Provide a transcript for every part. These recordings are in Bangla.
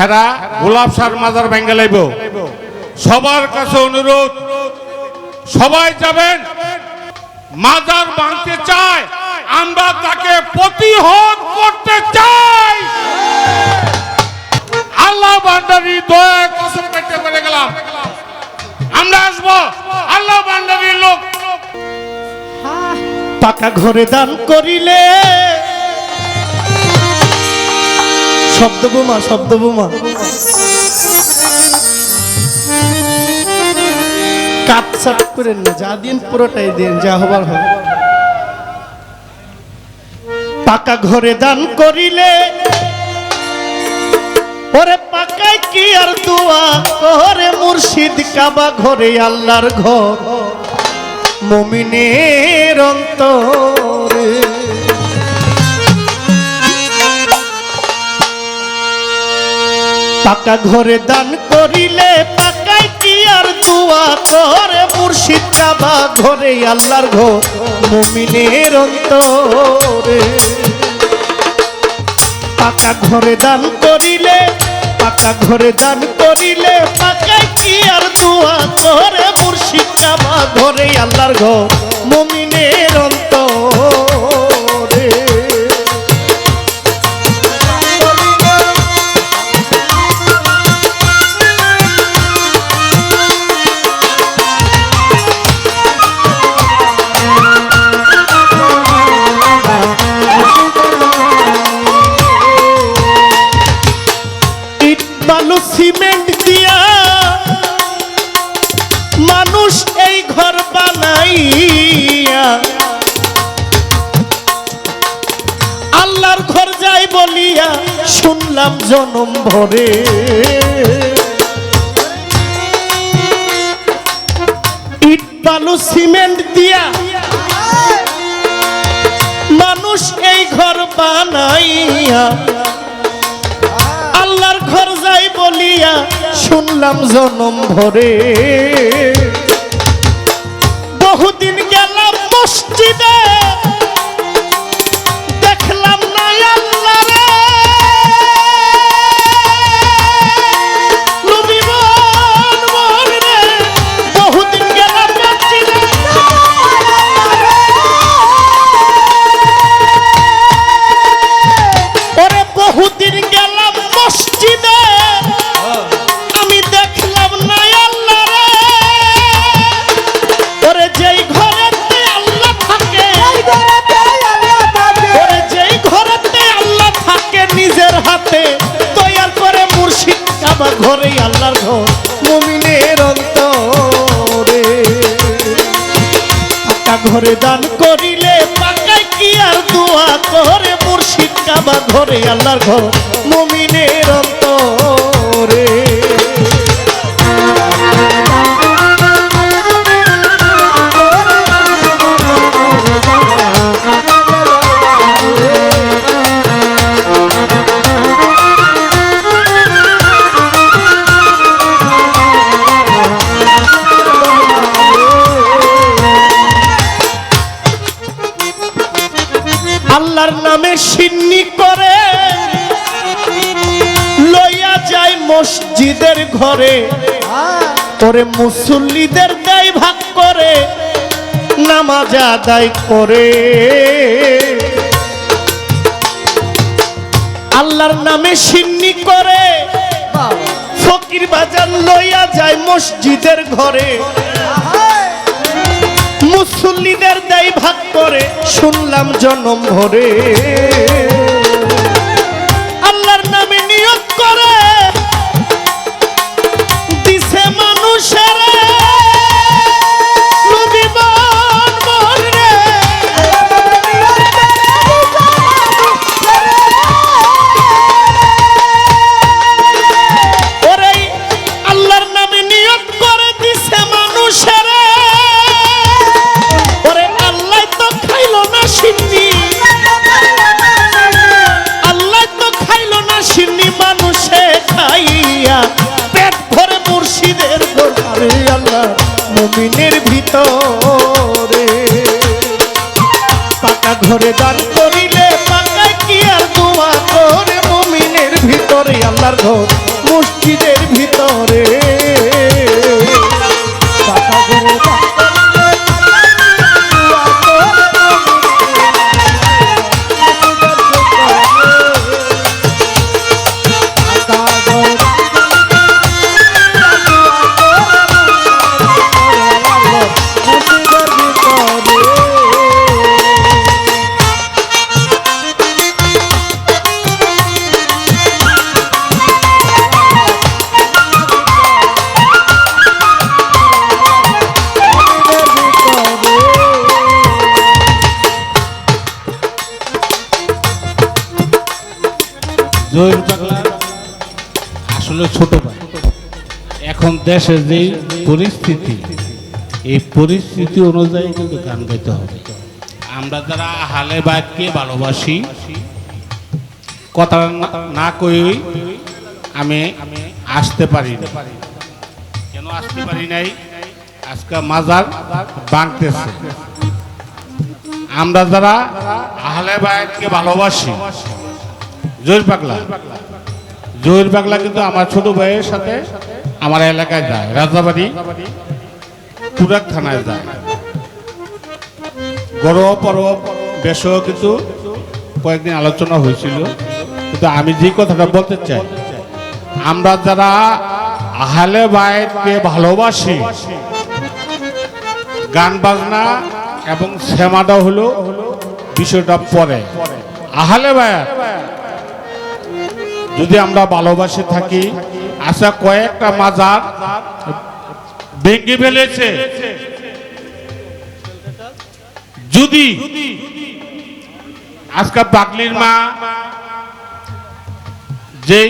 হেরা গোলাপ সার মাজার ভেঙ্গে লাইব। সবার কাছে অনুরোধ, সবাই যাবেন, মাজার ভাঙতে চায়, আমরা তাকে প্রতিহত করতে চাই। আল্লাহ ভান্ডারি দয়া কসম করতে পেরে গেলাম। আমরা আসব, আল্লাহ ভান্ডারির লোক। পাকা ঘরে দান করিলে শব্দ বোমা শব্দ বোমা। কাটসাট করেন না, যা দিন পুরোটাই দিন, যা হবার হবে। পাকা ঘরে দান করিলে, ওরে পাকায় কি আর দোয়া? করে মুর্শিদ কাবা ঘরে আল্লাহর ঘর। মমিনের অন্তরে পাকা ঘরে দান করিলে পাকাই কি আর দোয়া করে? মুর্শিদ কাবা ঘরে আল্লাহর ঘর, মমিনের অন্তরে। পাকা ঘরে দান করিলে, পাকা ঘরে দান করিলে পাকাই কি আর দোয়া করে? মুর্শিদ কাবা ঘরে আল্লাহর ঘর, মমিনের অন্তরে। জনম ভরে। ইট বালু সিমেন্ট দিয়া মানুষ এই ঘর বানাইয়া, আল্লাহর ঘর যাই বলিয়া শুনলাম জনম ভরে। বহুদিন গেলাম মসজিদে। আল্লাহর ঘর। ঘরে তোরে মুসল্লিদের দেয় ভাগ করে, নামাজ আদায় করে। আল্লাহর নামে সিন্নি করে, ফকির বাজার লইয়া যায় মসজিদের ঘরে। মুসল্লিদের দেয় ভাগ করে, শুনলাম জনম ভরে। আসলে ছোট ভাই। এখন দেশের যে পরিস্থিতি, এই পরিস্থিতি অনুযায়ী কিন্তু গান গাইতে হবে। আমরা যারা হালে বাইককে ভালোবাসি, কথা না- কই আমি আসতে পারি না। কেন আসতে পারি নাই? আজকে মাজার বাঁধতেছে। আমরা যারা আহলে বাইককে ভালোবাসি জহির পাগলা। জহির পাগলা কিন্তু আমার ছোট ভাইয়ের সাথে আমার এলাকায় যায়, রাজাবাড়ি তুরাক থানায় যায়। গরব পরব বেশও কিন্তু কয়েকদিন আলোচনা হয়েছিল, কিন্তু আমি যে কথাটা বলতে চাই, আমরা যারা আহলে বাইককে ভালোবাসি, গান বাজনা এবং শ্যামাটা হলো বিষয়টা পরে। আহলে বায়াত যদি আমরা ভালোবাসে থাকি আচ্ছা কয়েকটা মাজার ভেঙে ফেলেছে। যদি আজকে পাগলির মা যে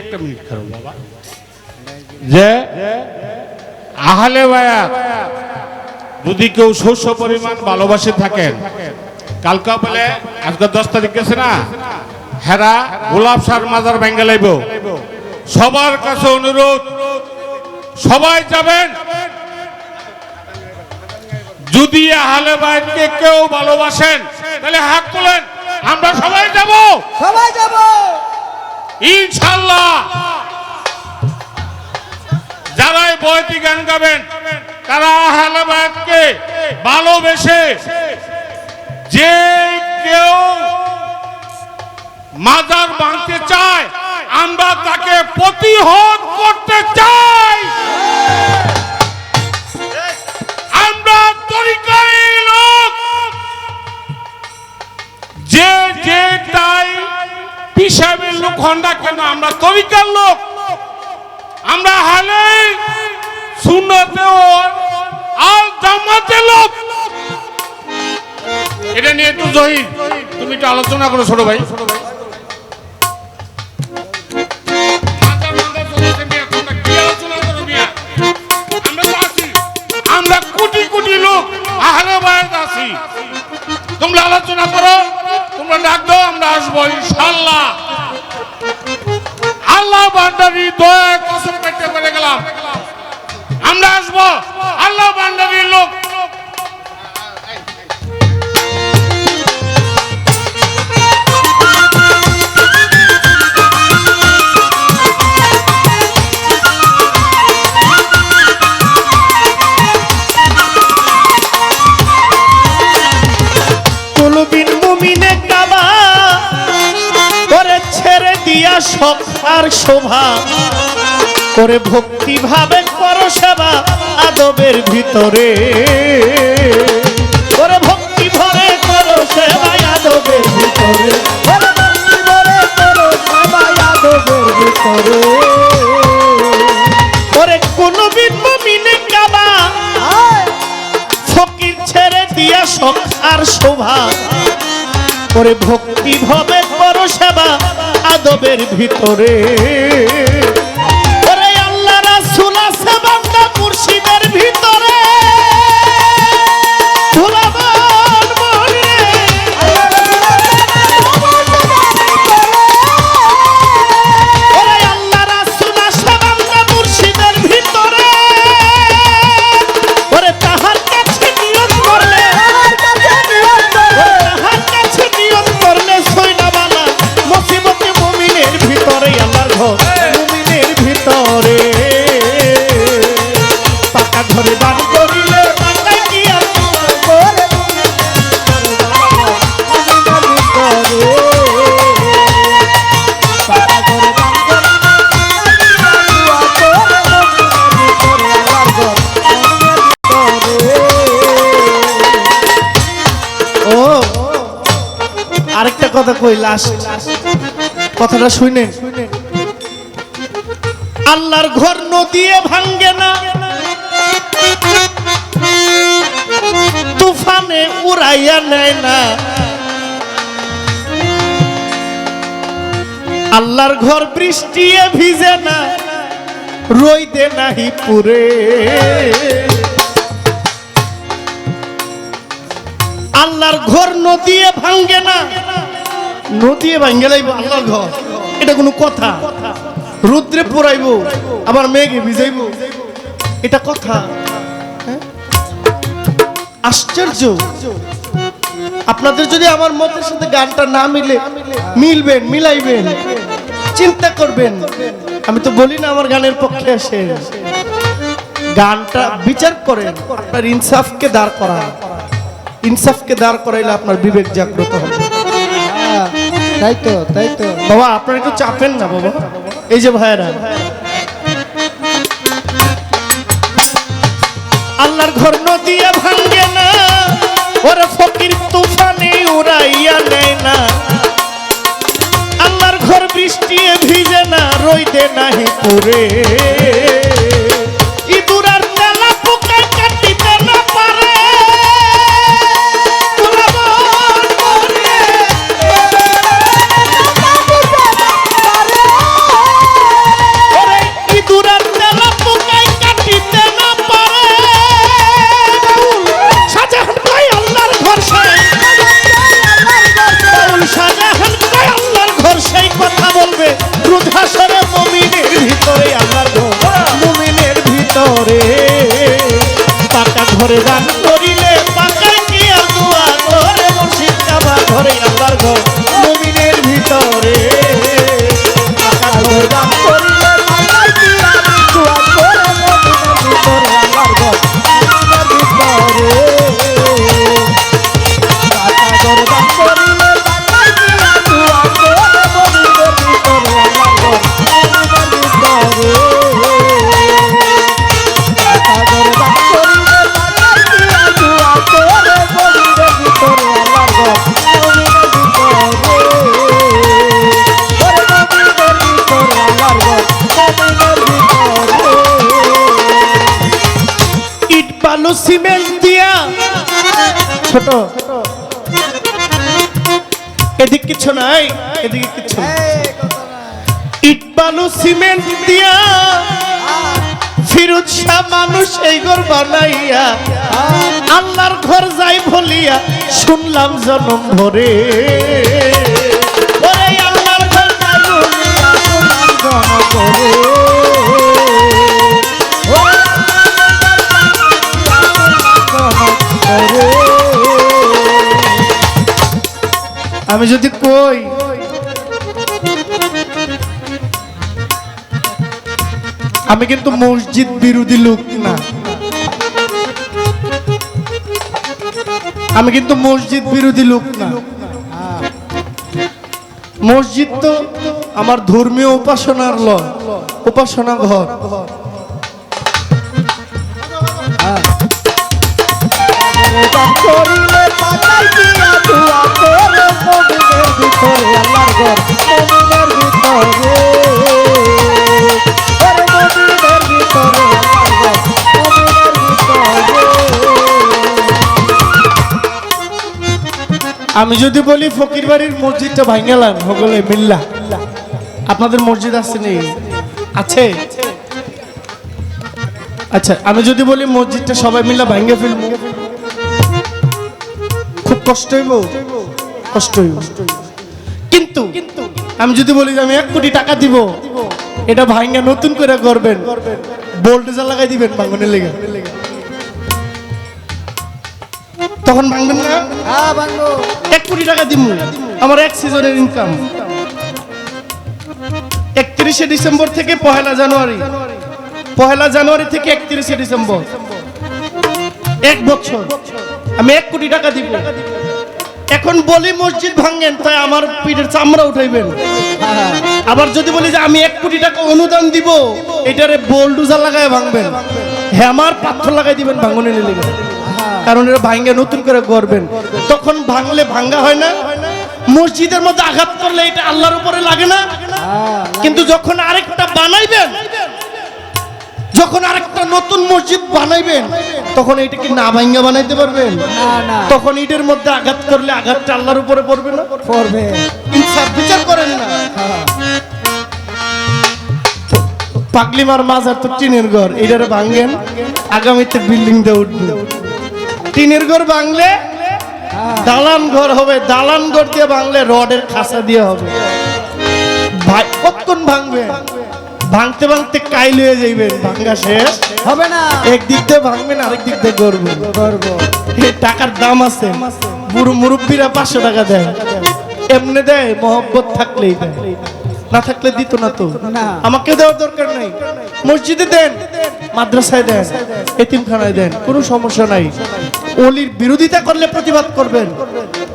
একটা মিনিট খারো বাবা। যে আহলে বায়াত যদি কেউ শস্য পরিমাণ ভালোবাসে থাকেন, কালকা বলে আজকে দশ তারিখ গেছে না? হেরা গোলাপ সার মাজার ভেঙ্গে লাইব সবার কাছে অনুরোধ সবাই যাবেন। যদি আহলে বাইতকে কেউ ভালোবাসেন তাহলে হাত তোলেন। আমরা সবাই যাব। সবাই যাব। ইনশাল্লাহ। যারাই বয়তি গান গাবেন তারা আহলে বাইতকে ভালোবেসে যে কেউ মাজার ভাঙতে চায়, আমরা তাকে প্রতিহত করতে চাই। আমরা তরিকারি লোক। যে যে তাই পিসাবের লোক হন কেন, আমরা তরিকার লোক। আমরা হালে সুন্নতে আর জামাতে লোক। এটা নিয়ে একটু জহির, তুমি একটু আলোচনা করো ছোট ভাই। তোমরা আলোচনা করো, তোমরা ডাক দাও, আমরা আসব ইনশাল্লাহ আল্লাহ ভান্ডারি দয়া কসম করতে পেরে গেলাম। আমরা আসব, আল্লাহ ভান্ডারির লোক দিয়া শখ আর শোভা। করে ভক্তি ভাবে করো সেবা আদবের ভিতরে। করে ভক্তি ভরে করো সেবা আদবের ভিতরে। ওরে ভক্তি ভরে করো সবাই আদবের ভিতরে। করে কোনো বিন মুমিনে কাবা। ফকির ছেড়ে দিয়া শখ আর শোভা। করে ভক্তি ভাবে করো সেবা আদবের ভিতরে। কথা কই লাস্ট কথাটা শুনেন। আল্লাহর ঘর নদীয়ে ভাঙ্গে না। তুফানে উড়াইয়া নেয় না। আল্লাহ আল্লাহর ঘর বৃষ্টিয়ে ভিজে না। রইতে নাহি পুরে। আল্লাহর ঘর নদিয়ে ভাঙ্গে না। নদিয়ে ভাঙ্গে আল্লাহর ঘর। এটা কোনো কথা। রুদ্রে পোড়াইব আবার মেঘে ভিজাইব। এটা কথা। হ্যাঁ? আশ্চর্য। আপনাদের যদি আমার মতের সাথে গানটা না মিলে, মিলবেন, মিলাইবেন, চিন্তা করবেন। আমি তো বলি না আমার গানের পক্ষে আসে। গানটা বিচার করেন, আপনার ইনসাফকে দাঁড় করা ইনসাফকে দাঁড় করাইলে আপনার বিবেক জাগ্রত হবে। তাই তো তাই তো। বাবা, আপনারা একটু চাপেন না, বাবা। এই যে আল্লাহর ঘর নদিয়া ভাঙ্গে না, ওরে ফকির তুফানে উড়াইয়া নেয় না। আল্লাহর ঘর বৃষ্টি ভিজে না, রইতে নাহি পুরে। ইঁদুরার ইট সিমেন্ট দিয়া। ছোট। এদিক কিছু নাই, এদিকে কিছু ইট বালু সিমেন্ট দিয়া। ফিরুজ শাহ মানুষ এই ঘর বানাইয়া, আল্লাহর ঘর যাই ভলিয়া শুনলাম জনম ভরে। আল্লাহর ঘর জনম ভরে। যদি কই? আমি কিন্তু মসজিদ বিরোধী লোক না। আমি কিন্তু মসজিদ বিরোধী লোক না। মসজিদ তো আমার ধর্মীয় উপাসনার ল উপাসনা ঘর। করিলে আমি যদি বলি ফকির বাড়ির মসজিদটা ভাঙ্গালাম হগলে মিল্লা। আপনাদের মসজিদ আছে নেই? আছে? আচ্ছা আমি যদি বলি মসজিদটা সবাই মিল্লা ভাঙ্গে ফেলব। খুব কষ্ট হইব? কষ্ট হইব। কিন্তু আমি যদি বলি যে আমি এক কোটি টাকা দিব এটা ভাঙ্গা নতুন করে করবেন বোল্টেজার লাগাই দিবেন ভাঙনের লেগে। তখন ভাঙবেন না? হ্যাঁ এক কোটি টাকা দিব। আমার এক সিজনের ইনকাম একত্রিশে ডিসেম্বর থেকে পহেলা জানুয়ারি। পহেলা জানুয়ারি থেকে একত্রিশে ডিসেম্বর। এক বছর। আমি এক কোটি টাকা দিব। এখন বলি মসজিদ ভাঙেন, তাই আমার পিঠের চামড়া উঠাইবেন। আবার যদি বলি যে আমি এক কোটি টাকা অনুদান দিব, এটারে বোল্ডুজার লাগায় ভাঙবেন। হ্যামার পাথর লাগাই দিবেন ভাঙনের লেগে। কারণ এটা ভাঙ্গে নতুন করে করবেন তখন ভাঙলে ভাঙ্গা হয় না। মসজিদের মধ্যে আঘাত করলে এটা আল্লাহর উপরে লাগে না। কিন্তু যখন আরেকটা বানাইবেন যখন আরেকটা নতুন মসজিদ বানাইবেন তখন এটা কি না ভাঙ্গা বানাইতে পারবেন? তখন ইটের মধ্যে আঘাত করলে আঘাতটা আল্লাহর উপরে পড়বে না? পড়বে। ইনসাফ বিচার করেন না। হ্যাঁ পাগলিমার মাজার তো টিনের ঘর এটার ভাঙ্গেন আগামীতে বিল্ডিং দিয়ে উঠবে টিনের ঘর ভাঙলে দালান ঘর হবে দালান ঘর দিয়ে ভাঙলে রডের খাসা দিয়ে হবে। ভাই কতক্ষণ ভাঙবে? ভাঙতে ভাঙতে কাইল হয়ে যাইবেন ভাঙ্গা শেষ। হবে না। এক দিক দিয়ে ভাঙবেন আরেক দিক দিয়ে গড়বেন করব এই টাকার দাম আছে। বুড়ো মুরব্বীরা পাঁচশো টাকা দেয়। এমনি দেয় মহব্বত থাকলেই দেয়। না থাকলে দিত না তো। আমাকে দেওয়ার দরকার নেই। মসজিদে দেন মাদ্রাসায় দেন এতিমখানায় দেন কোনো সমস্যা নাই। অলির বিরোধিতা করলে প্রতিবাদ করবেন।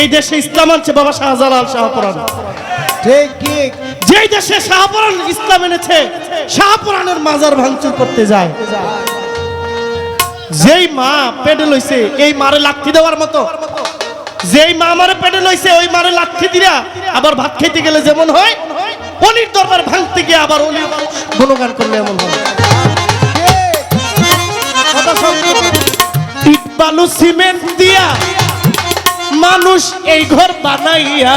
এই দেশে ইসলাম আনছে বাবা শাহজালাল শাহপুরান ঠিক ঠিক। যেই দেশে শাহপুরান ইসলাম এনেছে, শাহপুরানের মাজার ভাঙচুর করতে যায়। যেই মা পেটে লইছে, এই মারে লাথি দেওয়ার মতো। যেই মা মারে পেটে লইছে, ওই মারে লাথি দিরা আবার ভাত খেতে গেলে যেমন হয় অলির দরবার ভাঙতে গিয়ে আবার অলি গুণগান করলে এমন হয়। ইট বালু সিমেন্ট দিয়া মানুষ এই ঘর বানাইয়া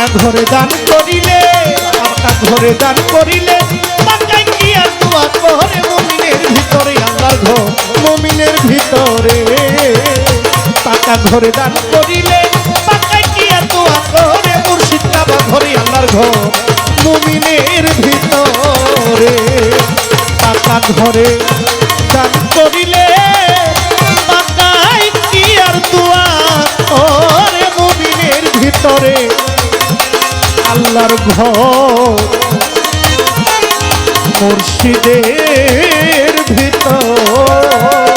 পাকা ঘরে দান করিলে পাকা ঘরে দান করিলে মুমিনের ভিতরে আল্লাহর ঘর মুমিনের ভিতরে। পাকা ঘরে দান করিলে করে মুর্শিদ কাবা ঘরে আল্লাহর ঘর মুমিনের ভিতরে। পাকা ঘরে দান করিলে পাকায় কি আর মুমিনের ভিতরে। মালার ঘর মুর্শিদের ভিতর।